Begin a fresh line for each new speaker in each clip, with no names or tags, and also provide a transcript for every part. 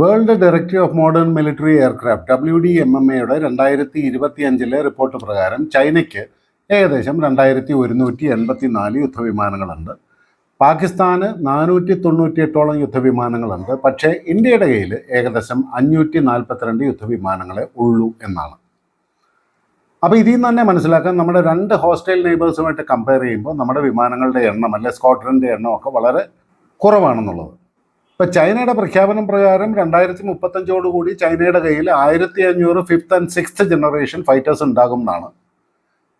World directory of modern military aircraft W D M M എയുടെ രണ്ടായിരത്തി ഇരുപത്തി അഞ്ചിലെ റിപ്പോർട്ട് പ്രകാരം ചൈനയ്ക്ക് ഏകദേശം രണ്ടായിരത്തി ഒരുന്നൂറ്റി എൺപത്തി നാല് യുദ്ധവിമാനങ്ങളുണ്ട്. പാകിസ്ഥാന് നാനൂറ്റി തൊണ്ണൂറ്റി എട്ടോളം യുദ്ധവിമാനങ്ങളുണ്ട്. പക്ഷേ ഇന്ത്യയുടെ കയ്യിൽ ഏകദേശം അഞ്ഞൂറ്റി നാൽപ്പത്തിരണ്ട് യുദ്ധവിമാനങ്ങളെ ഉള്ളൂ എന്നാണ്. അപ്പോൾ ഇതിൽ നിന്ന് തന്നെ മനസ്സിലാക്കാൻ നമ്മുടെ രണ്ട് ഹോസ്റ്റൽ നെയ്ബേഴ്സുമായിട്ട് കമ്പയർ ചെയ്യുമ്പോൾ നമ്മുടെ വിമാനങ്ങളുടെ എണ്ണം അല്ലെ സ്ക്വാഡ്രന്റെ എണ്ണമൊക്കെ വളരെ കുറവാണെന്നുള്ളത്. ഇപ്പോൾ ചൈനയുടെ പ്രഖ്യാപനം പ്രകാരം രണ്ടായിരത്തി മുപ്പത്തഞ്ചോടുകൂടി ചൈനയുടെ കയ്യിൽ ആയിരത്തി അഞ്ഞൂറ് fifth and sixth generation fighters ഉണ്ടാകും എന്നാണ്.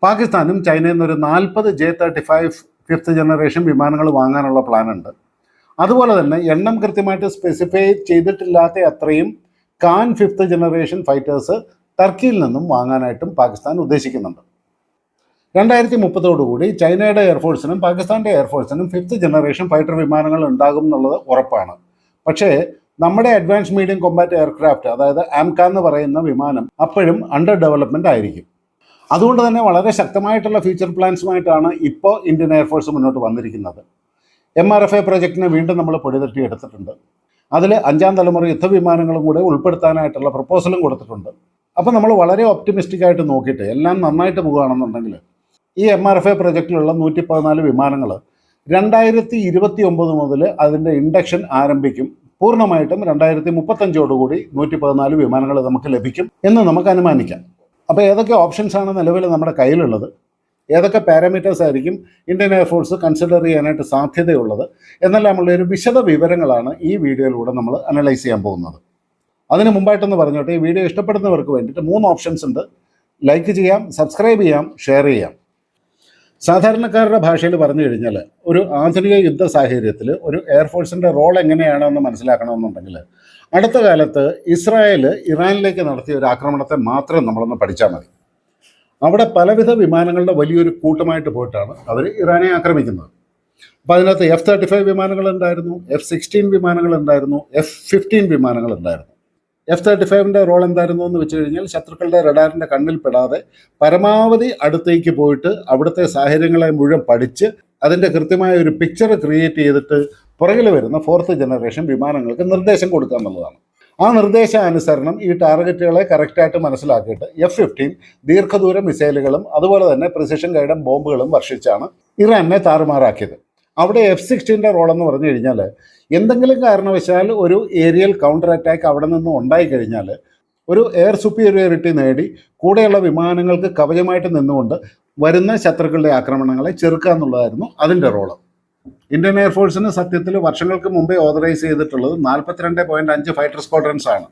പാകിസ്ഥാനും ചൈനയിൽ നിന്നൊരു നാൽപ്പത് J thirty five fifth generation വിമാനങ്ങൾ വാങ്ങാനുള്ള പ്ലാൻ ഉണ്ട്. അതുപോലെ തന്നെ എണ്ണം കൃത്യമായിട്ട് സ്പെസിഫൈ ചെയ്തിട്ടില്ലാത്ത അത്രയും കാൻ ഫിഫ്ത്ത് ജനറേഷൻ ഫൈറ്റേഴ്സ് ടർക്കിയിൽ നിന്നും വാങ്ങാനായിട്ടും പാകിസ്ഥാൻ ഉദ്ദേശിക്കുന്നുണ്ട്. രണ്ടായിരത്തി മുപ്പതോടുകൂടി ചൈനയുടെ എയർഫോഴ്സിനും പാകിസ്ഥാന്റെ എയർഫോഴ്സിനും ഫിഫ്ത്ത് ജനറേഷൻ ഫൈറ്റർ വിമാനങ്ങൾ ഉണ്ടാകും എന്നുള്ളത് ഉറപ്പാണ്. പക്ഷേ നമ്മുടെ അഡ്വാൻസ് മീഡിയം കൊമ്പാറ്റ് എയർക്രാഫ്റ്റ് അതായത് ആംക എന്ന് പറയുന്ന വിമാനം അപ്പോഴും അണ്ടർ ഡെവലപ്മെന്റ് ആയിരിക്കും. അതുകൊണ്ട് തന്നെ വളരെ ശക്തമായിട്ടുള്ള ഫ്യൂച്ചർ പ്ലാൻസുമായിട്ടാണ് ഇപ്പോൾ ഇന്ത്യൻ എയർഫോഴ്സ് മുന്നോട്ട് വന്നിരിക്കുന്നത്. എം ആർ എഫ് എ പ്രൊജക്റ്റിനെ വീണ്ടും നമ്മൾ പൊടിതട്ടി എടുത്തിട്ടുണ്ട്. അതിൽ അഞ്ചാം തലമുറ യുദ്ധവിമാനങ്ങളും കൂടെ ഉൾപ്പെടുത്താനായിട്ടുള്ള പ്രപ്പോസലും കൊടുത്തിട്ടുണ്ട്. അപ്പോൾ നമ്മൾ വളരെ ഒപ്റ്റിമിസ്റ്റിക് ആയിട്ട് നോക്കിയിട്ട് എല്ലാം നന്നായിട്ട് പോകുകയാണെന്നുണ്ടെങ്കിൽ ഈ എം ആർ എഫ് എ പ്രൊജക്റ്റിലുള്ള നൂറ്റി പതിനാല് വിമാനങ്ങൾ രണ്ടായിരത്തി ഇരുപത്തി ഒമ്പത് മുതൽ അതിന്റെ ഇൻഡക്ഷൻ ആരംഭിക്കും പൂർണമായിട്ടും രണ്ടായിരത്തി മുപ്പത്തഞ്ചോടുകൂടി നൂറ്റി പതിനാല് വിമാനങ്ങൾ നമുക്ക് ലഭിക്കും എന്ന് നമുക്ക് അനുമാനിക്കാം. അപ്പോൾ ഏതൊക്കെ ഓപ്ഷൻസ് ആണ് നിലവിൽ നമ്മുടെ കയ്യിലുള്ളത്? ഏതൊക്കെ പാരാമീറ്റേഴ്സ് ആയിരിക്കും ഇന്ത്യൻ എയർഫോഴ്സ് കൺസിഡർ ചെയ്യാനായിട്ട് സാധ്യതയുള്ളത്? എന്നെല്ലാമുള്ള ഒരു വിശദ വിവരങ്ങളാണ് ഈ വീഡിയോയിലൂടെ നമ്മൾ അനലൈസ് ചെയ്യാൻ പോകുന്നത്. അതിന് മുമ്പായിട്ടൊന്ന് പറഞ്ഞോട്ടെ ഈ വീഡിയോ ഇഷ്ടപ്പെടുന്നവർക്ക് വേണ്ടിയിട്ട് മൂന്ന് ഓപ്ഷൻസ് ഉണ്ട്. ലൈക്ക് ചെയ്യാം സബ്സ്ക്രൈബ് ചെയ്യാം ഷെയർ ചെയ്യാം. സാധാരണക്കാരുടെ ഭാഷയിൽ പറഞ്ഞു കഴിഞ്ഞാൽ ഒരു ആധുനിക യുദ്ധ സാഹചര്യത്തിൽ ഒരു എയർഫോഴ്സിന്റെ റോൾ എങ്ങനെയാണെന്ന് മനസ്സിലാക്കണമെന്നുണ്ടെങ്കിൽ അടുത്ത കാലത്ത് ഇസ്രായേൽ ഇറാനിലേക്ക് നടത്തിയ ഒരു ആക്രമണത്തെ മാത്രം നമ്മളൊന്ന് പഠിച്ചാൽ മതി. അവിടെ പലവിധ വിമാനങ്ങളുടെ വലിയൊരു കൂട്ടമായിട്ട് പോയിട്ടാണ് അവർ ഇറാനെ ആക്രമിക്കുന്നത്. അപ്പോൾ അതിനകത്ത് എഫ് തേർട്ടി ഫൈവ് വിമാനങ്ങളുണ്ടായിരുന്നു എഫ് സിക്സ്റ്റീൻ വിമാനങ്ങളുണ്ടായിരുന്നു എഫ് ഫിഫ്റ്റീൻ വിമാനങ്ങളുണ്ടായിരുന്നു എഫ് തേർട്ടി ഫൈവിന്റെ റോൾ എന്തായിരുന്നു എന്ന് വെച്ച് കഴിഞ്ഞാൽ ശത്രുക്കളുടെ റഡാറിന്റെ കണ്ണിൽപ്പെടാതെ പരമാവധി അടുത്തേക്ക് പോയിട്ട് അവിടുത്തെ സാഹചര്യങ്ങളെ മുഴുവൻ പഠിച്ച് അതിന്റെ കൃത്യമായ ഒരു പിക്ചർ ക്രിയേറ്റ് ചെയ്തിട്ട് പുറകിൽ വരുന്ന ഫോർത്ത് ജനറേഷൻ വിമാനങ്ങൾക്ക് നിർദ്ദേശം കൊടുക്കുക എന്നുള്ളതാണ്. ആ നിർദ്ദേശാനുസരണം ഈ ടാർഗറ്റുകളെ കറക്റ്റായിട്ട് മനസ്സിലാക്കിയിട്ട് എഫ് ഫിഫ്റ്റീൻ ദീർഘദൂര മിസൈലുകളും അതുപോലെ തന്നെ പ്രിസിഷൻ ഗൈഡൻ ബോംബുകളും വർഷിച്ചാണ് ഇറാനെ താറുമാറാക്കിയത്. അവിടെ എഫ് സിക്സ്റ്റീന്റെ റോൾ എന്ന് പറഞ്ഞു കഴിഞ്ഞാൽ എന്തെങ്കിലും കാരണവശാൽ ഒരു ഏരിയൽ കൗണ്ടർ അറ്റാക്ക് അവിടെ നിന്നും ഉണ്ടായി കഴിഞ്ഞാൽ ഒരു എയർ സുപ്പീരിയോറിറ്റി നേടി കൂടെയുള്ള വിമാനങ്ങൾക്ക് കവചമായിട്ട് നിന്നുകൊണ്ട് വരുന്ന ശത്രുക്കളുടെ ആക്രമണങ്ങളെ ചെറുക്കുക എന്നുള്ളതായിരുന്നു അതിന്റെ റോൾ ഇന്ത്യൻ എയർഫോഴ്സിന് സത്യത്തിൽ വർഷങ്ങൾക്ക് മുമ്പേ ഓതറൈസ് ചെയ്തിട്ടുള്ളത് നാൽപ്പത്തിരണ്ട് പോയിന്റ് അഞ്ച് ഫൈറ്റർ സ്ക്വാഡ്രൻസ് ആണ്.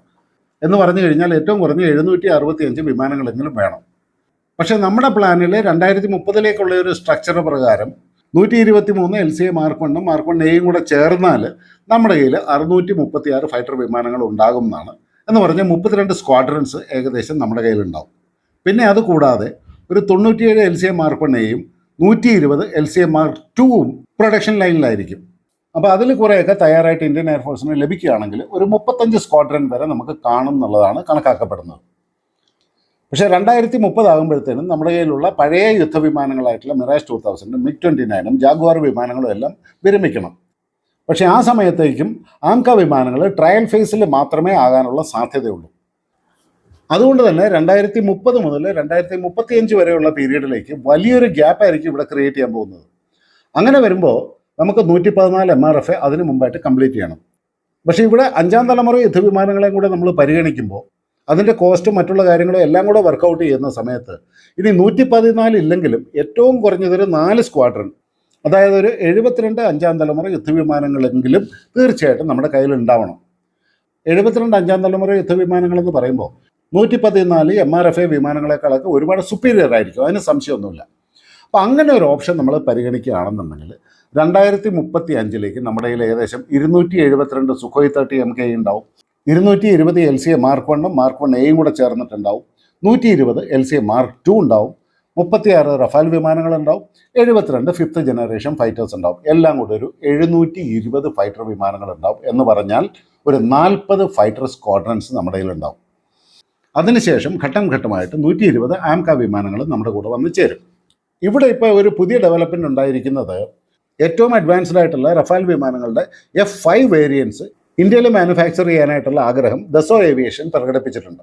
എന്ന് പറഞ്ഞു കഴിഞ്ഞാൽ ഏറ്റവും കുറഞ്ഞ എഴുന്നൂറ്റി അറുപത്തി അഞ്ച് വിമാനങ്ങളെങ്കിലും വേണം. പക്ഷേ നമ്മുടെ പ്ലാനിൽ രണ്ടായിരത്തി മുപ്പതിലേക്കുള്ള ഒരു സ്ട്രക്ചർ പ്രകാരം നൂറ്റി ഇരുപത്തി മൂന്ന് എൽ സി എ മാർക്ക് വണ്ണും മാർക്ക് വൺ എയും കൂടെ ചേർന്നാൽ നമ്മുടെ കയ്യിൽ അറുന്നൂറ്റി മുപ്പത്തി ആറ് ഫൈറ്റർ വിമാനങ്ങൾ ഉണ്ടാകും എന്നാണ്. എന്ന് പറഞ്ഞാൽ മുപ്പത്തിരണ്ട് സ്ക്വാഡ്രൻസ് ഏകദേശം നമ്മുടെ കയ്യിലുണ്ടാവും. പിന്നെ അത് കൂടാതെ ഒരു തൊണ്ണൂറ്റിയേഴ് L C A mark one എയും നൂറ്റി ഇരുപത് എൽ സി എ മാർക്ക് ടുവും പ്രൊഡക്ഷൻ ലൈനിലായിരിക്കും അപ്പോൾ അതിൽ കുറേയൊക്കെ തയ്യാറായിട്ട് ഇന്ത്യൻ എയർഫോഴ്സിന് ലഭിക്കുകയാണെങ്കിൽ ഒരു മുപ്പത്തഞ്ച് സ്ക്വാഡ്രൻ വരെ നമുക്ക് കാണും എന്നുള്ളതാണ് കണക്കാക്കപ്പെടുന്നത്. പക്ഷേ രണ്ടായിരത്തി മുപ്പതാകുമ്പോഴത്തേനും നമ്മുടെ കയ്യിലുള്ള പഴയ യുദ്ധവിമാനങ്ങളായിട്ടുള്ള മിറാജ് ടു തൗസൻഡും മിഗ് ട്വന്റി നയനും ജാഗ്വാർ വിമാനങ്ങളും എല്ലാം വിരമിക്കണം. പക്ഷേ ആ സമയത്തേക്കും ആംക വിമാനങ്ങൾ ട്രയൽ ഫേസിൽ മാത്രമേ ആകാനുള്ള സാധ്യതയുള്ളൂ. അതുകൊണ്ട് തന്നെ രണ്ടായിരത്തി മുപ്പത് മുതൽ രണ്ടായിരത്തി മുപ്പത്തിയഞ്ച് വരെയുള്ള പീരീഡിലേക്ക് വലിയൊരു ഗ്യാപ്പ് ആയിരിക്കും ഇവിടെ ക്രിയേറ്റ് ചെയ്യാൻ പോകുന്നത്. അങ്ങനെ വരുമ്പോൾ നമുക്ക് നൂറ്റി പതിനാല് എം ആർ എഫ് അതിന് മുമ്പായിട്ട് കംപ്ലീറ്റ് ചെയ്യണം. പക്ഷേ ഇവിടെ അഞ്ചാം തലമുറ യുദ്ധവിമാനങ്ങളെയും കൂടെ നമ്മൾ പരിഗണിക്കുമ്പോൾ അതിന്റെ കോസ്റ്റ് മറ്റുള്ള കാര്യങ്ങളും എല്ലാം കൂടെ വർക്കൗട്ട് ചെയ്യുന്ന സമയത്ത് ഇനി നൂറ്റി പതിനാല് ഇല്ലെങ്കിലും ഏറ്റവും കുറഞ്ഞതൊരു നാല് സ്ക്വാഡ്രൺ അതായത് ഒരു എഴുപത്തിരണ്ട് അഞ്ചാം തലമുറ യുദ്ധവിമാനങ്ങളെങ്കിലും തീർച്ചയായിട്ടും നമ്മുടെ കയ്യിൽ ഉണ്ടാവണം. എഴുപത്തിരണ്ട് അഞ്ചാം തലമുറ യുദ്ധവിമാനങ്ങളെന്ന് പറയുമ്പോൾ നൂറ്റി പതിനാല് എം ആർ എഫ് എ വിമാനങ്ങളെക്കാളൊക്കെ ഒരുപാട് സുപ്പീരിയർ ആയിരിക്കും അതിന് സംശയമൊന്നുമില്ല. അപ്പോൾ അങ്ങനെ ഒരു ഓപ്ഷൻ നമ്മൾ പരിഗണിക്കുകയാണെന്നുണ്ടെങ്കിൽ രണ്ടായിരത്തി മുപ്പത്തി അഞ്ചിലേക്ക് നമ്മുടെ കയ്യിൽ ഏകദേശം ഇരുന്നൂറ്റി എഴുപത്തിരണ്ട് സുഖോയ് തേർട്ടി എം കെ ഉണ്ടാവും. ഇരുന്നൂറ്റി ഇരുപത് എൽ സി എ മാർക്ക് വണ്ണും മാർക്ക് വൺ എയും കൂടെ ചേർന്നിട്ടുണ്ടാവും. നൂറ്റി ഇരുപത് L C A mark two ഉണ്ടാവും. മുപ്പത്തിയാറ് റഫാൽ വിമാനങ്ങളുണ്ടാവും. എഴുപത്തിരണ്ട് ഫിഫ്ത്ത് ജനറേഷൻ ഫൈറ്റേഴ്സ് ഉണ്ടാവും. എല്ലാം കൂടെ ഒരു എഴുന്നൂറ്റി ഇരുപത് ഫൈറ്റർ വിമാനങ്ങളുണ്ടാവും എന്ന് പറഞ്ഞാൽ ഒരു നാൽപ്പത് ഫൈറ്റർ സ്ക്വാഡ്രൻസ് നമ്മുടെ കയ്യിലുണ്ടാവും. അതിനുശേഷം ഘട്ടം ഘട്ടമായിട്ട് നൂറ്റി ഇരുപത് ആംക വിമാനങ്ങൾ നമ്മുടെ കൂടെ വന്ന് ചേരും. ഇവിടെ ഇപ്പോൾ ഒരു പുതിയ ഡെവലപ്മെന്റ് ഉണ്ടായിരിക്കുന്നത് ഏറ്റവും അഡ്വാൻസ്ഡ് ആയിട്ടുള്ള റഫാൽ വിമാനങ്ങളുടെ എഫ് ഫൈവ് വേരിയൻസ് ഇന്ത്യയിൽ മാനുഫാക്ചർ ചെയ്യാനായിട്ടുള്ള ആഗ്രഹം ദസോ ഏവിയേഷൻ പ്രകടിപ്പിച്ചിട്ടുണ്ട്.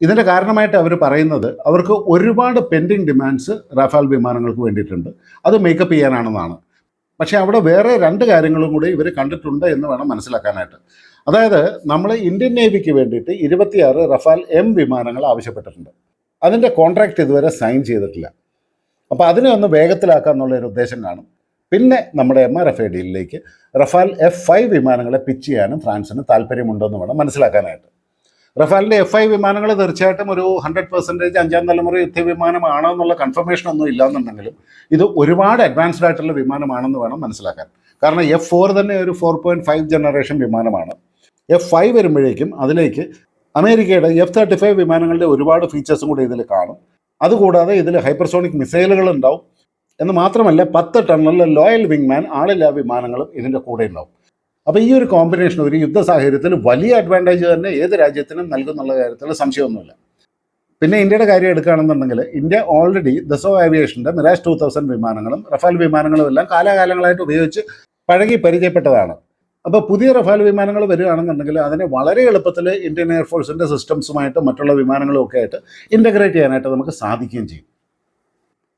ഇതിന്റെ കാരണമായിട്ട് അവർ പറയുന്നത് അവർക്ക് ഒരുപാട് പെൻഡിങ് ഡിമാൻഡ്സ് റാഫാൽ വിമാനങ്ങൾക്ക് വേണ്ടിയിട്ടുണ്ട്. അത് മേക്കപ്പ് ചെയ്യാനാണെന്നാണ്. പക്ഷേ അവിടെ വേറെ രണ്ട് കാര്യങ്ങളും കൂടി ഇവർ കണ്ടിട്ടുണ്ട് എന്ന് വേണം മനസ്സിലാക്കാനായിട്ട്. അതായത് നമ്മൾ ഇന്ത്യൻ നേവിക്ക് വേണ്ടിയിട്ട് ഇരുപത്തിയാറ് റഫാൽ എം വിമാനങ്ങൾ ആവശ്യപ്പെട്ടിട്ടുണ്ട്. അതിന്റെ കോൺട്രാക്റ്റ് ഇതുവരെ സൈൻ ചെയ്തിട്ടില്ല. അപ്പോൾ അതിനെ ഒന്ന് വേഗത്തിലാക്കുക എന്നുള്ളൊരു ഉദ്ദേശം കാണും. പിന്നെ നമ്മുടെ എം ആർ എഫ് ഐ ഡിയിലേക്ക് റഫാൽ എഫ് ഫൈവ് വിമാനങ്ങളെ പിച്ച് ചെയ്യാനും ഫ്രാൻസിന് താല്പര്യമുണ്ടെന്ന് വേണം മനസ്സിലാക്കാനായിട്ട്. റഫാലിന്റെ എഫ് ഐ വിമാനങ്ങൾ തീർച്ചയായിട്ടും ഒരു ഹൺഡ്രഡ് പെർസെന്റേജ് അഞ്ചാം തലമുറ യുദ്ധ വിമാനമാണോ എന്നുള്ള കൺഫർമേഷൻ ഒന്നും ഇല്ലാന്നുണ്ടെങ്കിലും ഇത് ഒരുപാട് അഡ്വാൻസ്ഡ് ആയിട്ടുള്ള വിമാനമാണെന്ന് വേണം മനസ്സിലാക്കാൻ. കാരണം എഫ് ഫോർ തന്നെ ഒരു ഫോർ പോയിന്റ് ഫൈവ് ജനറേഷൻ വിമാനമാണ്. എഫ് ഫൈവ് വരുമ്പോഴേക്കും അതിലേക്ക് അമേരിക്കയുടെ എഫ് തേർട്ടി ഫൈവ് വിമാനങ്ങളുടെ ഒരുപാട് ഫീച്ചേഴ്സും കൂടി ഇതിൽ കാണും. അതുകൂടാതെ ഇതിൽ ഹൈപ്പർസോണിക് മിസൈലുകൾ ഉണ്ടാവും എന്ന് മാത്രമല്ല പത്ത് ടണ്ണിലെ ലോയൽ വിങ്മാൻ ആളില്ലാ വിമാനങ്ങളും ഇതിന്റെ കൂടെ ഉണ്ടാവും. അപ്പോൾ ഈ ഒരു കോമ്പിനേഷൻ ഒരു യുദ്ധ സാഹചര്യത്തിൽ വലിയ അഡ്വാന്റേജ് തന്നെ ഏത് രാജ്യത്തിനും നൽകുന്നുള്ള കാര്യത്തിൽ സംശയമൊന്നുമില്ല. പിന്നെ ഇന്ത്യയുടെ കാര്യം എടുക്കുകയാണെന്നുണ്ടെങ്കിൽ ഇന്ത്യ ഓൾറെഡി ദസോ ആവിയേഷന്റെ മിറാജ് ടു തൗസൻഡ് വിമാനങ്ങളും റഫാൽ വിമാനങ്ങളും എല്ലാം കാലാകാലങ്ങളായിട്ട് ഉപയോഗിച്ച് പഴകി പരിചയപ്പെട്ടതാണ്. അപ്പോൾ പുതിയ റഫാൽ വിമാനങ്ങൾ വരികയാണെന്നുണ്ടെങ്കിൽ അതിനെ വളരെ എളുപ്പത്തിൽ ഇന്ത്യൻ എയർഫോഴ്സിന്റെ സിസ്റ്റംസുമായിട്ട് മറ്റുള്ള വിമാനങ്ങളും ഒക്കെ ആയിട്ട് ഇന്റഗ്രേറ്റ് ചെയ്യാനായിട്ട് നമുക്ക് സാധിക്കുകയും ചെയ്യും.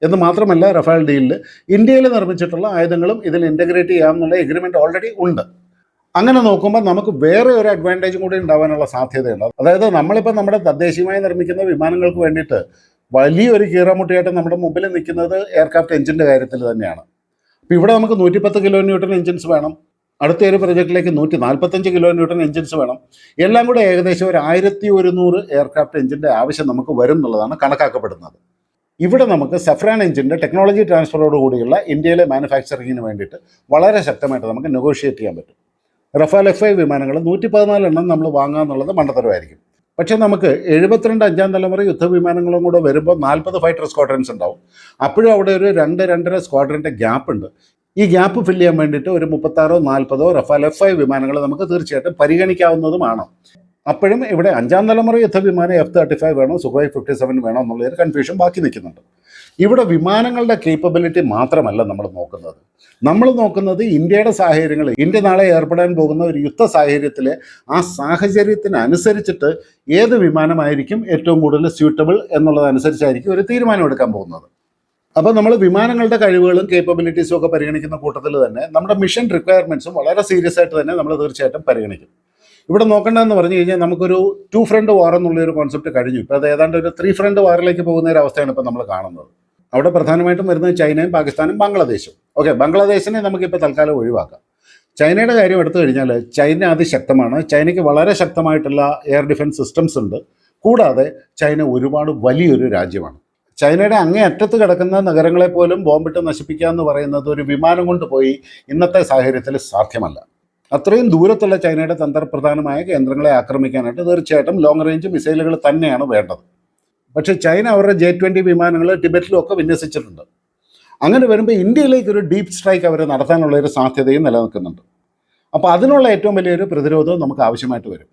എന്ന് മാത്രമല്ല റഫാൽ ഡീലിൽ ഇന്ത്യയിൽ നിർമ്മിച്ചിട്ടുള്ള ആയുധങ്ങളും ഇതിൽ ഇന്റഗ്രേറ്റ് ചെയ്യാമെന്നുള്ള എഗ്രിമെന്റ് ഓൾറെഡി ഉണ്ട്. അങ്ങനെ നോക്കുമ്പോൾ നമുക്ക് വേറെ ഒരു അഡ്വാന്റേജും കൂടി ഉണ്ടാവാനുള്ള സാധ്യതയുണ്ട്. അതായത് നമ്മളിപ്പോൾ നമ്മുടെ തദ്ദേശീയമായി നിർമ്മിക്കുന്ന വിമാനങ്ങൾക്ക് വേണ്ടിയിട്ട് വലിയൊരു കീറാമുട്ടിയായിട്ട് നമ്മുടെ മുമ്പിൽ നിൽക്കുന്നത് എയർക്രാഫ്റ്റ് എഞ്ചിന്റെ കാര്യത്തിൽ തന്നെയാണ്. അപ്പോൾ ഇവിടെ നമുക്ക് നൂറ്റിപ്പത്ത് കിലോ ന്യൂട്ടൺ എഞ്ചിൻസ് വേണം. അടുത്ത ഒരു പ്രൊജക്റ്റിലേക്ക് നൂറ്റി നാൽപ്പത്തഞ്ച് കിലോ ന്യൂട്ടൺ എഞ്ചിൻസ് വേണം. എല്ലാം കൂടെ ഏകദേശം ഒരു ആയിരത്തി ഒരുന്നൂറ് എയർക്രാഫ്റ്റ് എഞ്ചിന്റെ ആവശ്യം നമുക്ക് വരും എന്നുള്ളതാണ് കണക്കാക്കപ്പെടുന്നത്. ഇവിടെ നമുക്ക് സഫ്രാൻ എഞ്ചിന്റെ ടെക്നോളജി ട്രാൻസ്ഫറോട് കൂടിയുള്ള ഇന്ത്യയിലെ മാനുഫാക്ചറിങ്ങിന് വേണ്ടിയിട്ട് വളരെ ശക്തമായിട്ട് നമുക്ക് നെഗോഷിയേറ്റ് ചെയ്യാൻ പറ്റും. റഫാൽ എഫ് ഐ വിമാനങ്ങൾ നൂറ്റി പതിനാല് എണ്ണം നമ്മൾ വാങ്ങുക എന്നുള്ളത് മണ്ടത്തരമായിരിക്കും. പക്ഷേ നമുക്ക് എഴുപത്തിരണ്ട് അഞ്ചാം തലമുറ യുദ്ധവിമാനങ്ങളും കൂടെ വരുമ്പോൾ നാൽപ്പത് ഫൈറ്റർ സ്ക്വാഡ്രൻസ് ഉണ്ടാവും. അപ്പോഴും അവിടെ ഒരു രണ്ട് രണ്ടര സ്ക്വാഡ്രന്റെ ഗ്യാപ്പ് ഉണ്ട്. ഈ ഗ്യാപ്പ് ഫില്ല് ചെയ്യാൻ വേണ്ടിയിട്ട് ഒരു മുപ്പത്താറോ നാൽപ്പതോ റഫാൽ എഫ് ഐ വിമാനങ്ങൾ നമുക്ക് തീർച്ചയായിട്ടും പരിഗണിക്കാവുന്നതുമാണ്. അപ്പോഴും ഇവിടെ അഞ്ചാം തലമുറ യുദ്ധവിമാനം എഫ് തേർട്ടി ഫൈവ് വേണോ സുഖോയ് ഫിഫ്റ്റി സെവൻ വേണോ എന്നുള്ളൊരു കൺഫ്യൂഷൻ ബാക്കി നിൽക്കുന്നുണ്ട്. ഇവിടെ വിമാനങ്ങളുടെ കേപ്പബിലിറ്റി മാത്രമല്ല നമ്മൾ നോക്കുന്നത്. നമ്മൾ നോക്കുന്നത് ഇന്ത്യയുടെ സാഹചര്യങ്ങൾ ഇന്ത്യ നാളെ ഏർപ്പെടാൻ പോകുന്ന ഒരു യുദ്ധ സാഹചര്യത്തിലെ ആ സാഹചര്യത്തിനനുസരിച്ചിട്ട് ഏത് വിമാനമായിരിക്കും ഏറ്റവും കൂടുതൽ സ്യൂട്ടബിൾ എന്നുള്ളതനുസരിച്ചായിരിക്കും ഒരു തീരുമാനം എടുക്കാൻ പോകുന്നത്. അപ്പോൾ നമ്മൾ വിമാനങ്ങളുടെ കഴിവുകളും കേപ്പബിലിറ്റീസും ഒക്കെ പരിഗണിക്കുന്ന കൂട്ടത്തിൽ തന്നെ നമ്മുടെ മിഷൻ റിക്വയർമെന്റ്സും വളരെ സീരിയസ് ആയിട്ട് തന്നെ നമ്മൾ തീർച്ചയായിട്ടും പരിഗണിക്കും. ഇവിടെ നോക്കേണ്ടതെന്ന് പറഞ്ഞു കഴിഞ്ഞാൽ നമുക്കൊരു ടു ഫ്രണ്ട് വാർ എന്നുള്ള ഒരു കോൺസെപ്റ്റ് കഴിഞ്ഞു. ഇപ്പോൾ അത് ഏതാണ്ട് ഒരു ത്രീ ഫ്രണ്ട് വാറിലേക്ക് പോകുന്ന ഒരു അവസ്ഥയാണ് ഇപ്പോൾ നമ്മൾ കാണുന്നത്. അവിടെ പ്രധാനമായിട്ടും വരുന്നത് ചൈനയും പാകിസ്ഥാനും ബംഗ്ലാദേശും. ഓക്കെ ബംഗ്ലാദേശിനെ നമുക്കിപ്പോൾ തൽക്കാലം ഒഴിവാക്കാം. ചൈനയുടെ കാര്യം എടുത്തു കഴിഞ്ഞാൽ ചൈന അതിശക്തമാണ്. ചൈനയ്ക്ക് വളരെ ശക്തമായിട്ടുള്ള എയർ ഡിഫൻസ് സിസ്റ്റംസ് ഉണ്ട്. കൂടാതെ ചൈന ഒരുപാട് വലിയൊരു രാജ്യമാണ്. ചൈനയുടെ അങ്ങേ അറ്റത്ത് കിടക്കുന്ന നഗരങ്ങളെ പോലും ബോംബിട്ട് നശിപ്പിക്കുക എന്ന് പറയുന്നത് ഒരു വിമാനം കൊണ്ട് പോയി ഇന്നത്തെ സാഹചര്യത്തിൽ സാധ്യമല്ല. അത്രയും ദൂരത്തുള്ള ചൈനയുടെ തന്ത്രപ്രധാനമായ കേന്ദ്രങ്ങളെ ആക്രമിക്കാനായിട്ട് തീർച്ചയായിട്ടും ലോങ് റേഞ്ച് മിസൈലുകൾ തന്നെയാണ് വേണ്ടത്. പക്ഷേ ചൈന അവരുടെ ജെ ട്വന്റി വിമാനങ്ങൾ ടിബറ്റിലും ഒക്കെ വിന്യസിച്ചിട്ടുണ്ട്. അങ്ങനെ വരുമ്പോൾ ഇന്ത്യയിലേക്ക് ഒരു ഡീപ്പ് സ്ട്രൈക്ക് അവർ നടത്താനുള്ള ഒരു സാധ്യതയും നിലനിൽക്കുന്നുണ്ട്. അപ്പോൾ അതിനുള്ള ഏറ്റവും വലിയൊരു പ്രതിരോധവും നമുക്ക് ആവശ്യമായിട്ട് വരും.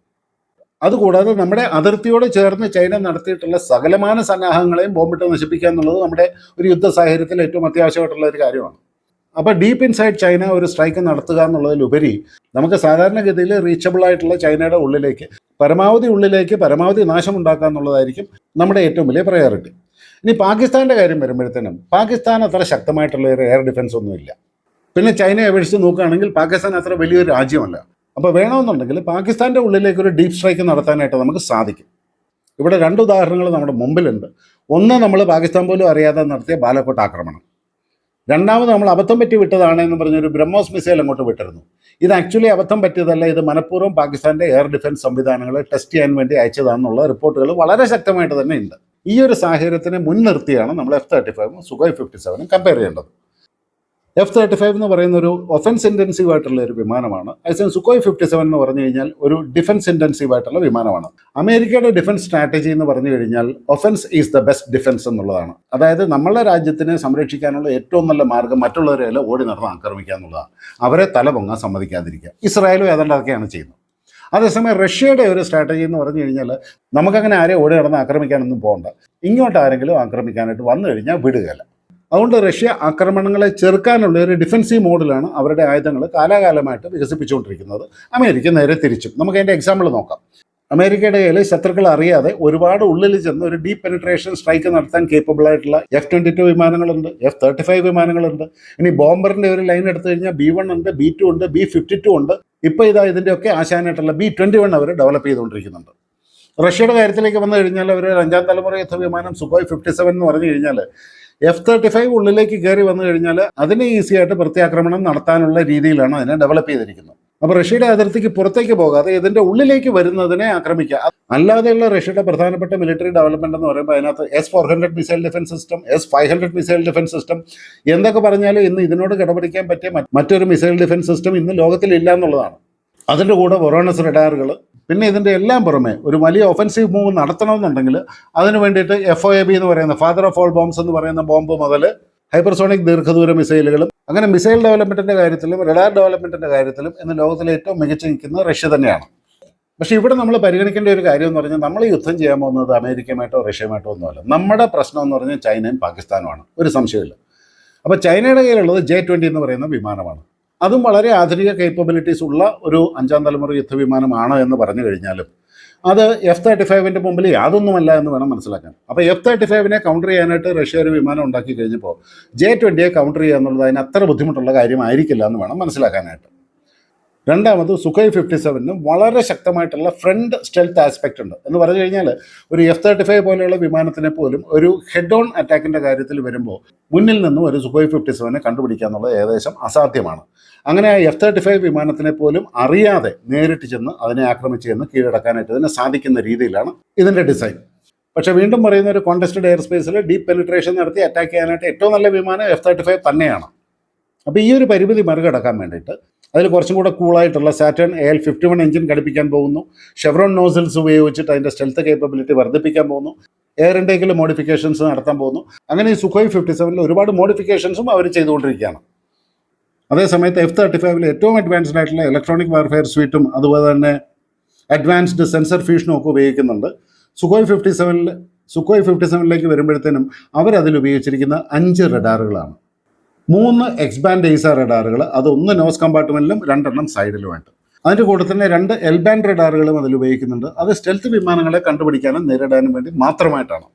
അതുകൂടാതെ നമ്മുടെ അതിർത്തിയോട് ചേർന്ന് ചൈന നടത്തിയിട്ടുള്ള സകലമാന സന്നാഹങ്ങളെയും ബോംബിട്ട് നശിപ്പിക്കുക എന്നുള്ളത് നമ്മുടെ ഒരു യുദ്ധ സാഹചര്യത്തിൽ ഏറ്റവും അത്യാവശ്യമായിട്ടുള്ള ഒരു കാര്യമാണ്. അപ്പോൾ ഡീപ്പ് ഇൻസൈഡ് ചൈന ഒരു സ്ട്രൈക്ക് നടത്തുക എന്നുള്ളതിലുപരി നമുക്ക് സാധാരണഗതിയിൽ റീച്ചബിൾ ആയിട്ടുള്ള ചൈനയുടെ ഉള്ളിലേക്ക് പരമാവധി ഉള്ളിലേക്ക് പരമാവധി നാശം ഉണ്ടാക്കുക എന്നുള്ളതായിരിക്കും നമ്മുടെ ഏറ്റവും വലിയ പ്രയോറിറ്റി ഇനി പാകിസ്ഥാന്റെ കാര്യം വരുമ്പോഴത്തേനും പാകിസ്ഥാൻ അത്ര ശക്തമായിട്ടുള്ള ഒരു എയർ ഡിഫൻസ് ഒന്നുമില്ല. പിന്നെ ചൈനയെ അപേക്ഷിച്ച് നോക്കുകയാണെങ്കിൽ പാകിസ്ഥാൻ അത്ര വലിയൊരു രാജ്യമല്ല. അപ്പോൾ വേണമെന്നുണ്ടെങ്കിൽ പാകിസ്ഥാന്റെ ഉള്ളിലേക്ക് ഒരു ഡീപ്പ് സ്ട്രൈക്ക് നടത്താനായിട്ട് നമുക്ക് സാധിക്കും. ഇവിടെ രണ്ട് ഉദാഹരണങ്ങൾ നമ്മുടെ മുമ്പിലുണ്ട്. ഒന്ന് നമ്മൾ പാകിസ്ഥാൻ പോലും അറിയാതെ നടത്തിയ ബാലക്കോട്ട് ആക്രമണം. രണ്ടാമത് നമ്മൾ അബദ്ധം പറ്റി വിട്ടതാണ് എന്ന് പറഞ്ഞൊരു ബ്രഹ്മോസ് മിസൈൽ അങ്ങോട്ട് വിട്ടിരുന്നു. ഇത് ആക്ച്വലി അബദ്ധം പറ്റിയതല്ല ഇത് മനഃപൂർവം പാകിസ്ഥാന്റെ എയർ ഡിഫൻസ് സംവിധാനങ്ങളെ ടെസ്റ്റ് ചെയ്യാൻ വേണ്ടി അയച്ചതാണെന്നുള്ള റിപ്പോർട്ടുകൾ വളരെ ശക്തമായിട്ട് തന്നെ ഉണ്ട്. ഈ ഒരു സാഹചര്യത്തിനെ മുൻനിർത്തിയാണ് നമ്മൾ എഫ് തേർട്ടി ഫൈവും സുഖോയ് ഫിഫ്റ്റി സെവനും കമ്പയർ ചെയ്യേണ്ടത്. എഫ് തേർട്ടി ഫൈവ് എന്ന് പറയുന്ന ഒരു ഒഫൻസ് ഇന്റൻസീവ് ആയിട്ടുള്ള ഒരു വിമാനമാണ്. അതേസമയം സുക്കോയ് ഫിഫ്റ്റി സെവൻ എന്ന് പറഞ്ഞു കഴിഞ്ഞാൽ ഒരു ഡിഫൻസ് ഇന്റൻസീവ് ആയിട്ടുള്ള വിമാനമാണ്. അമേരിക്കയുടെ ഡിഫൻസ് സ്ട്രാറ്റജി എന്ന് പറഞ്ഞു കഴിഞ്ഞാൽ offence is the best defence എന്നുള്ളതാണ്. അതായത് നമ്മളെ രാജ്യത്തിനെ സംരക്ഷിക്കാനുള്ള ഏറ്റവും നല്ല മാർഗം മറ്റുള്ളവരെ ഓടി നടന്ന് ആക്രമിക്കുക എന്നുള്ളതാണ്. അവരെ തല പൊങ്ങാൻ സമ്മതിക്കാതിരിക്കുക. ഇസ്രായേലും ഏതാണ്ട് അതൊക്കെയാണ് ചെയ്യുന്നത്. അതേസമയം റഷ്യയുടെ ഒരു സ്ട്രാറ്റജി എന്ന് പറഞ്ഞു കഴിഞ്ഞാൽ നമുക്കങ്ങനെ ആരെയും ഓടി നടന്ന് ആക്രമിക്കാനൊന്നും പോകണ്ട. ഇങ്ങോട്ട് ആരെങ്കിലും ആക്രമിക്കാനായിട്ട് വന്നു കഴിഞ്ഞാൽ വിടുകയില്ല. അതുകൊണ്ട് റഷ്യ ആക്രമണങ്ങളെ ചെറുക്കാനുള്ള ഒരു ഡിഫൻസീവ് മോഡിലാണ് അവരുടെ ആയുധങ്ങൾ കാലാകാലമായിട്ട് വികസിപ്പിച്ചുകൊണ്ടിരിക്കുന്നത്. അമേരിക്ക നേരെ തിരിച്ചും. നമുക്ക് അതിന്റെ എക്സാമ്പിൾ നോക്കാം. അമേരിക്കയുടെ കയ്യിൽ ശത്രുക്കൾ അറിയാതെ ഒരുപാട് ഉള്ളിൽ ചെന്ന് ഒരു ഡീപ് പെനിട്രേഷൻ സ്ട്രൈക്ക് നടത്താൻ കേപ്പബിൾ ആയിട്ടുള്ള എഫ് ട്വന്റി ടു വിമാനങ്ങളുണ്ട് എഫ് തേർട്ടി ഫൈവ് വിമാനങ്ങളുണ്ട്. ഇനി ബോംബറിന്റെ ഒരു ലൈൻ എടുത്തു കഴിഞ്ഞാൽ ബി വൺ ഉണ്ട് ബി ടു ഉണ്ട് ബി ഫിഫ്റ്റി ടു ഉണ്ട്. ഇപ്പോൾ ഇതാ ഇതിന്റെയൊക്കെ ആശാനായിട്ടുള്ള ബി ട്വന്റി വൺ അവർ ഡെവലപ്പ് ചെയ്തുകൊണ്ടിരിക്കുന്നുണ്ട്. റഷ്യയുടെ കാര്യത്തിലേക്ക് വന്നു കഴിഞ്ഞാൽ അവർ അഞ്ചാം തലമുറ യുദ്ധ വിമാനം സുഖോയ് ഫിഫ്റ്റി സെവൻ എന്ന് പറഞ്ഞു കഴിഞ്ഞാൽ എഫ് തേർട്ടി ഫൈവ് ഉള്ളിലേക്ക് കയറി വന്നു കഴിഞ്ഞാൽ അതിനെ ഈസി ആയിട്ട് പ്രത്യാക്രമണം നടത്താനുള്ള രീതിയിലാണ് അതിനെ ഡെവലപ്പ് ചെയ്തിരിക്കുന്നത്. അപ്പോൾ റഷ്യയുടെ അതിർത്തിക്ക് പുറത്തേക്ക് പോകാതെ ഇതിന്റെ ഉള്ളിലേക്ക് വരുന്നതിനെ ആക്രമിക്കുക. അല്ലാതെയുള്ള റഷ്യയുടെ പ്രധാനപ്പെട്ട മിലിറ്ററി ഡെവലപ്മെന്റ് എന്ന് പറയുമ്പോൾ അതിനകത്ത് S four hundred missile defence system S five hundred missile defence system എന്തൊക്കെ പറഞ്ഞാലും ഇന്ന് ഇതിനോട് കിടപിടിക്കാൻ പറ്റിയ മറ്റൊരു മിസൈൽ ഡിഫൻസ് സിസ്റ്റം ഇന്ന് ലോകത്തിലില്ല എന്നുള്ളതാണ്. അതിന്റെ കൂടെ വൊറോണസ് റഡാറുകൾ പിന്നെ ഇതിന്റെ എല്ലാം പുറമെ ഒരു വലിയ ഒഫൻസീവ് മൂവ് നടത്തണമെന്നുണ്ടെങ്കിൽ അതിന് വേണ്ടിയിട്ട് എഫ് ഒ എ ബി എന്ന് പറയുന്ന ഫാദർ ഓഫ് ഓൾ ബോംബ്സ് എന്ന് പറയുന്ന ബോംബ് മുതൽ ഹൈപ്പർസോണിക് ദീർഘദൂര മിസൈലുകളും അങ്ങനെ മിസൈൽ ഡെവലപ്മെന്റിന്റെ കാര്യത്തിലും റഡാർ ഡെവലപ്മെന്റിന്റെ കാര്യത്തിലും ഇന്ന് ലോകത്തിലെ ഏറ്റവും മികച്ചു നിൽക്കുന്ന റഷ്യ തന്നെയാണ്. പക്ഷേ ഇവിടെ നമ്മൾ പരിഗണിക്കേണ്ട ഒരു കാര്യം എന്ന് പറഞ്ഞാൽ നമ്മൾ യുദ്ധം ചെയ്യാൻ പോകുന്നത് അമേരിക്കയുമായിട്ടോ റഷ്യയുമായിട്ടോ ഒന്നുമല്ല. നമ്മുടെ പ്രശ്നം എന്ന് പറഞ്ഞാൽ ചൈനയും പാകിസ്ഥാനുമാണ്. ഒരു സംശയമില്ല അപ്പോൾ ചൈനയുടെ കയ്യിലുള്ളത് ജെ ട്വന്റി എന്ന് പറയുന്ന വിമാനമാണ്. അതും വളരെ ആധുനിക കേപ്പബിലിറ്റീസ് ഉള്ള ഒരു അഞ്ചാം തലമുറ യുദ്ധവിമാനമാണ് എന്ന് പറഞ്ഞു കഴിഞ്ഞാലും അത് എഫ് തേർട്ടി ഫൈവിന്റെ മുമ്പിൽ യാതൊന്നുമല്ല എന്ന് വേണം മനസ്സിലാക്കാൻ. അപ്പോൾ എഫ് തേർട്ടി ഫൈവിനെ കൗണ്ടർ ചെയ്യാനായിട്ട് റഷ്യ ഒരു വിമാനം ഉണ്ടാക്കി കഴിഞ്ഞപ്പോൾ ജെ ട്വന്റിയെ കൗണ്ടർ ചെയ്യുക എന്നുള്ളത് അതിന് അത്ര ബുദ്ധിമുട്ടുള്ള കാര്യമായിരിക്കില്ല എന്ന് വേണം മനസ്സിലാക്കാനായിട്ട്. രണ്ടാമത് സുഖൈ ഫിഫ്റ്റി സെവനിന് വളരെ ശക്തമായിട്ടുള്ള ഫ്രണ്ട് സ്റ്റെൽത്ത് ആസ്പെക്റ്റ് ഉണ്ട്. എന്ന് പറഞ്ഞു കഴിഞ്ഞാൽ ഒരു എഫ് തേർട്ടി ഫൈവ് പോലെയുള്ള വിമാനത്തിനെ പോലും ഒരു ഹെഡ് ഓൺ അറ്റാക്കിന്റെ കാര്യത്തിൽ വരുമ്പോൾ മുന്നിൽ നിന്നും ഒരു സുഖൈ ഫിഫ്റ്റി സെവനെ കണ്ടുപിടിക്കുക എന്നുള്ളത് ഏകദേശം അസാധ്യമാണ്. അങ്ങനെ ആ എഫ് തേർട്ടി ഫൈവ് വിമാനത്തിനെ പോലും അറിയാതെ നേരിട്ട് ചെന്ന് അതിനെ ആക്രമിച്ച് ചെന്ന് കീഴടക്കാനായിട്ട് ഇതിനെ സാധിക്കുന്ന രീതിയിലാണ് ഇതിന്റെ ഡിസൈൻ പക്ഷേ വീണ്ടും പറയുന്ന ഒരു കോണ്ടസ്റ്റഡ് എയർ സ്പേസിൽ ഡീപ്പ് പെനിട്രേഷൻ നടത്തി അറ്റാക്ക് ചെയ്യാനായിട്ട് ഏറ്റവും നല്ല വിമാനം എഫ് തേർട്ടി ഫൈവ് തന്നെയാണ്. അപ്പോൾ ഈ ഒരു പരിമിതി മറികടക്കാൻ വേണ്ടിയിട്ട് അതിൽ കുറച്ചും കൂടെ കൂളായിട്ടുള്ള Saturn L fifty one engine ഘടിപ്പിക്കാൻ പോകുന്നു. ഷെവ്രോൺ നോസിൽസ് ഉപയോഗിച്ചിട്ട് അതിന്റെ സ്റ്റെൽത്ത് കേപ്പബിലിറ്റി വർദ്ധിപ്പിക്കാൻ പോകുന്നു. എയർ ഇൻടേക്കിൽ മോഡിഫിക്കേഷൻസ് നടത്താൻ പോകുന്നു. അങ്ങനെ ഈ സുഖോയ് ഫിഫ്റ്റി സെവനിൽ ഒരുപാട് മോഡിഫിക്കേഷൻസും അവർ ചെയ്തുകൊണ്ടിരിക്കുകയാണ്. അതേസമയത്ത് എഫ് തേർട്ടി ഫൈവിൽ ഏറ്റവും അഡ്വാൻസ്ഡ് ആയിട്ടുള്ള ഇലക്ട്രോണിക് വാർഫെയർ സ്വീറ്റും അതുപോലെ തന്നെ അഡ്വാൻസ്ഡ് സെൻസർ ഫ്യൂഷനും ഒക്കെ ഉപയോഗിക്കുന്നുണ്ട്. സുഖോയ് ഫിഫ്റ്റി സെവനിൽ സുഖോയ് ഫിഫ്റ്റി സെവനിലേക്ക് വരുമ്പോഴത്തേനും അവരതിൽ ഉപയോഗിച്ചിരിക്കുന്ന അഞ്ച് റഡാറുകളാണ് മൂന്ന് എക്സ്ബാൻഡ് ഏസ റഡാറുകൾ അത് ഒന്ന് നോസ് കമ്പാർട്ട്മെന്റിലും രണ്ടെണ്ണം സൈഡിലുമായിട്ട്. അതിന്റെ കൂടെ തന്നെ രണ്ട് എൽബാൻഡ് റഡാറുകളും അതിൽ ഉപയോഗിക്കുന്നുണ്ട്. അത് സ്റ്റെൽത്ത് വിമാനങ്ങളെ കണ്ടുപിടിക്കാനും നേരിടാനും വേണ്ടി മാത്രമായിട്ടാണ്.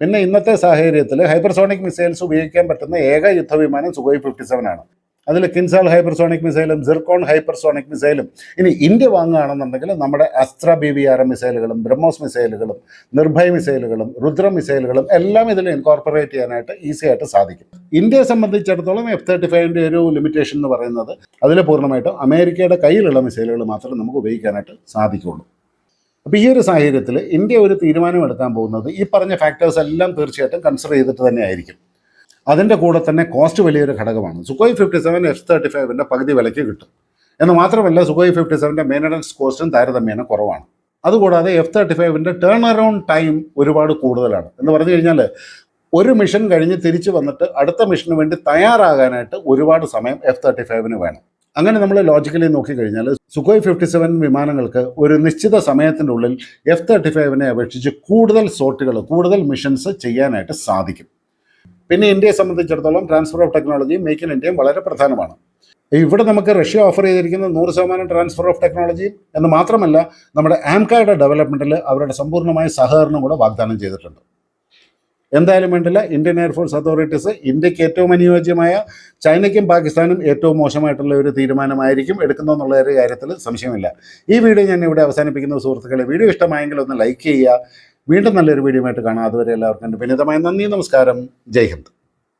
പിന്നെ ഇന്നത്തെ സാഹചര്യത്തിൽ ഹൈപ്പർസോണിക് മിസൈൽസ് ഉപയോഗിക്കാൻ പറ്റുന്ന ഏക യുദ്ധവിമാനം സുഖോയ് ഫിഫ്റ്റി സെവൻ ആണ്. അതിൽ കിൻസാൽ ഹൈപ്പർസോണിക് മിസൈലും സിർക്കോൺ ഹൈപ്പർസോണിക് മിസൈലും ഇനി ഇന്ത്യ വാങ്ങുകയാണെന്നുണ്ടെങ്കിൽ നമ്മുടെ അസ്ത്ര ബി വി ആർ മിസൈലുകളും ബ്രഹ്മോസ് മിസൈലുകളും നിർഭയ മിസൈലുകളും രുദ്ര മിസൈലുകളും എല്ലാം ഇതിൽ ഇൻകോർപ്പറേറ്റ് ചെയ്യാനായിട്ട് ഈസി ആയിട്ട് സാധിക്കും. ഇന്ത്യയെ സംബന്ധിച്ചിടത്തോളം എഫ് തേർട്ടി ഫൈവിന്റെ ഒരു ലിമിറ്റേഷൻ എന്ന് പറയുന്നത് അതിൽ പൂർണമായിട്ടും അമേരിക്കയുടെ കയ്യിലുള്ള മിസൈലുകൾ മാത്രമേ നമുക്ക് ഉപയോഗിക്കാനായിട്ട് സാധിക്കുള്ളൂ അപ്പോൾ ഈ ഒരു സാഹചര്യത്തിൽ ഇന്ത്യ ഒരു തീരുമാനമെടുക്കാൻ പോകുന്നത് ഈ പറഞ്ഞ ഫാക്ടേഴ്സ് എല്ലാം തീർച്ചയായിട്ടും കൺസിഡർ ചെയ്തിട്ട് തന്നെ ആയിരിക്കും. അതിന്റെ കൂടെ തന്നെ കോസ്റ്റ് വലിയൊരു ഘടകമാണ്. Sukhoi fifty seven F thirty ഫൈവിന്റെ പകുതി വിലയ്ക്ക് കിട്ടും. എന്ന് മാത്രമല്ല സുഖോയ് ഫിഫ്റ്റി സെവന്റെ മെയിന്റനൻസ് കോസ്റ്റും താരതമ്യേന കുറവാണ്. അതുകൂടാതെ എഫ് തേർട്ടി ഫൈവിന്റെ ടേൺ അറൗണ്ട് ടൈം ഒരുപാട് കൂടുതലാണ്. എന്ന് പറഞ്ഞു കഴിഞ്ഞാൽ ഒരു മിഷൻ കഴിഞ്ഞ് തിരിച്ചു വന്നിട്ട് അടുത്ത മിഷന് വേണ്ടി തയ്യാറാകാനായിട്ട് ഒരുപാട് സമയം എഫ് തേർട്ടി ഫൈവിന് വേണം. അങ്ങനെ നമ്മൾ ലോജിക്കലി നോക്കിക്കഴിഞ്ഞാൽ സുഖോയ് ഫിഫ്റ്റി സെവൻ വിമാനങ്ങൾക്ക് ഒരു നിശ്ചിത സമയത്തിന്റെ ഉള്ളിൽ എഫ് തേർട്ടി ഫൈവിനെ അപേക്ഷിച്ച് കൂടുതൽ സോട്ടുകൾ കൂടുതൽ മിഷൻസ് ചെയ്യാനായിട്ട് സാധിക്കും. പിന്നെ ഇന്ത്യയെ സംബന്ധിച്ചിടത്തോളം transfer of technology make in ഇന്ത്യയും വളരെ പ്രധാനമാണ്. ഇവിടെ നമുക്ക് റഷ്യ ഓഫർ ചെയ്തിരിക്കുന്ന നൂറ് ശതമാനം ട്രാൻസ്ഫർ ഓഫ് ടെക്നോളജി എന്ന് മാത്രമല്ല നമ്മുടെ ആംകായുടെ ഡെവലപ്മെന്റിൽ അവരുടെ സമ്പൂർണമായ സഹകരണം കൂടെ വാഗ്ദാനം ചെയ്തിട്ടുണ്ട്. എന്തായാലും വേണ്ടില്ല ഇന്ത്യൻ എയർഫോഴ്സ് അതോറിറ്റീസ് ഇന്ത്യയ്ക്ക് ഏറ്റവും അനുയോജ്യമായ ചൈനയ്ക്കും പാകിസ്ഥാനും ഏറ്റവും മോശമായിട്ടുള്ള ഒരു തീരുമാനമായിരിക്കും എടുക്കുന്നതെന്നുള്ള ഒരു കാര്യത്തിൽ സംശയമില്ല. ഈ വീഡിയോ ഞാൻ ഇവിടെ അവസാനിപ്പിക്കുന്ന. സുഹൃത്തുക്കളെ വീഡിയോ ഇഷ്ടമായെങ്കിൽ ഒന്ന് ലൈക്ക് ചെയ്യുക വീണ്ടും നല്ലൊരു വീഡിയോ ആയിട്ട് കാണാം. അതുവരെ എല്ലാവർക്കും എന്റെ വിനിതമായ നന്ദി നമസ്കാരം. ജയ് ഹിന്ദ്.